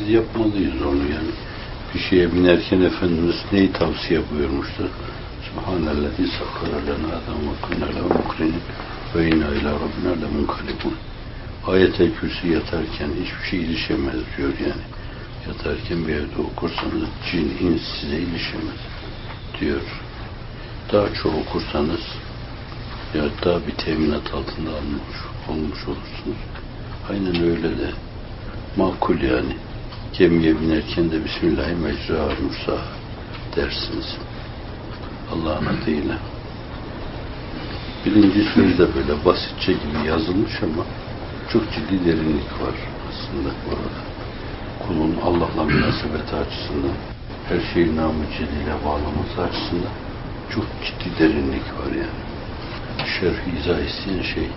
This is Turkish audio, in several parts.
biz yapmalıyız onu yani. Bir şeye binerken Efendimiz neyi tavsiye buyurmuştu? Subhanellezi sakkara adam ve kunna lehu mukrinin ve inna ila rabbina lemunkalibun. Ayet-el Kürsi yatarken hiçbir şey ilişemez diyor yani. Yatarken bir evde okursanız cin, ins size ilişemez diyor. Daha çok okursanız ya daha bir teminat altında almış, olmuş olursunuz. Aynen öyle de makul yani. Gemiye binerken de Bismillahirrahmanirrahim Mursa dersiniz. Allah'ın adıyla. Birinci söz de böyle basitçe gibi yazılmış ama çok ciddi derinlik var aslında burada. Kulun Allah'la münasebeti açısından, her şeyi namı celile bağlaması açısından çok ciddi derinlik var yani. Şerh izah isteyen şey.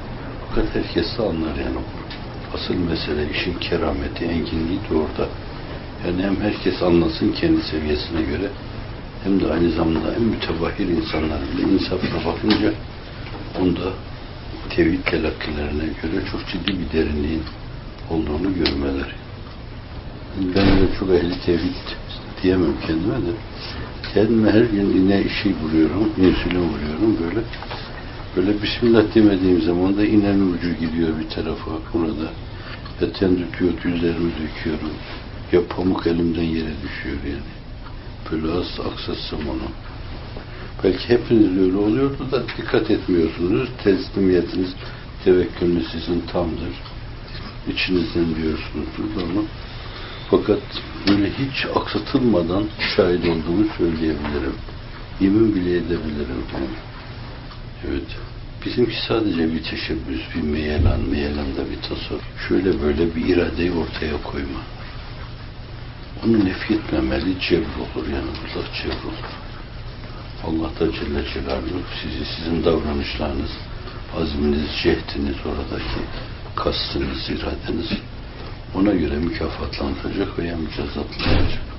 Fakat herkes de anlar yani. Asıl mesele işin kerameti, enginliği de orada. Yani hem herkes anlasın kendi seviyesine göre hem de aynı zamanda en mütevahhir insanlar bile insafla bakınca onda tevhid telakkilerine göre çok ciddi bir derinliğin olduğunu görmeleri. Ben de çok ehli tevhid diyemem kendime de. Kendime her gün yine işi vuruyorum, insülin vuruyorum böyle. Böyle Bismillah demediğim zaman da inen ucu gidiyor bir tarafa burada. Ya tendütüyor, yüzlerimi döküyorum. Ya pamuk elimden yere düşüyor yani. Böyle az aksatsam onu. Belki hepiniz öyle oluyordu da dikkat etmiyorsunuz. Teslimiyetiniz, tevekkülünüz sizin tamdır. İçinizden diyorsunuzdur onu. Fakat böyle hiç aksatılmadan şahit olduğumu söyleyebilirim. Yemin bile edebilirim. Evet. Bizimki sadece bir teşebbüs, bir meyelan, meyelanda bir tasavvuf. Şöyle böyle bir iradeyi ortaya koyma. Onu nefretmemeli, cevr olur Allah cevr olur. Allah da Celle Celaluhu sizi, sizin davranışlarınız, azminiz, cehdiniz, oradaki kastınız, iradeniz ona göre mükafatlandıracak veya mücazatlandıracak.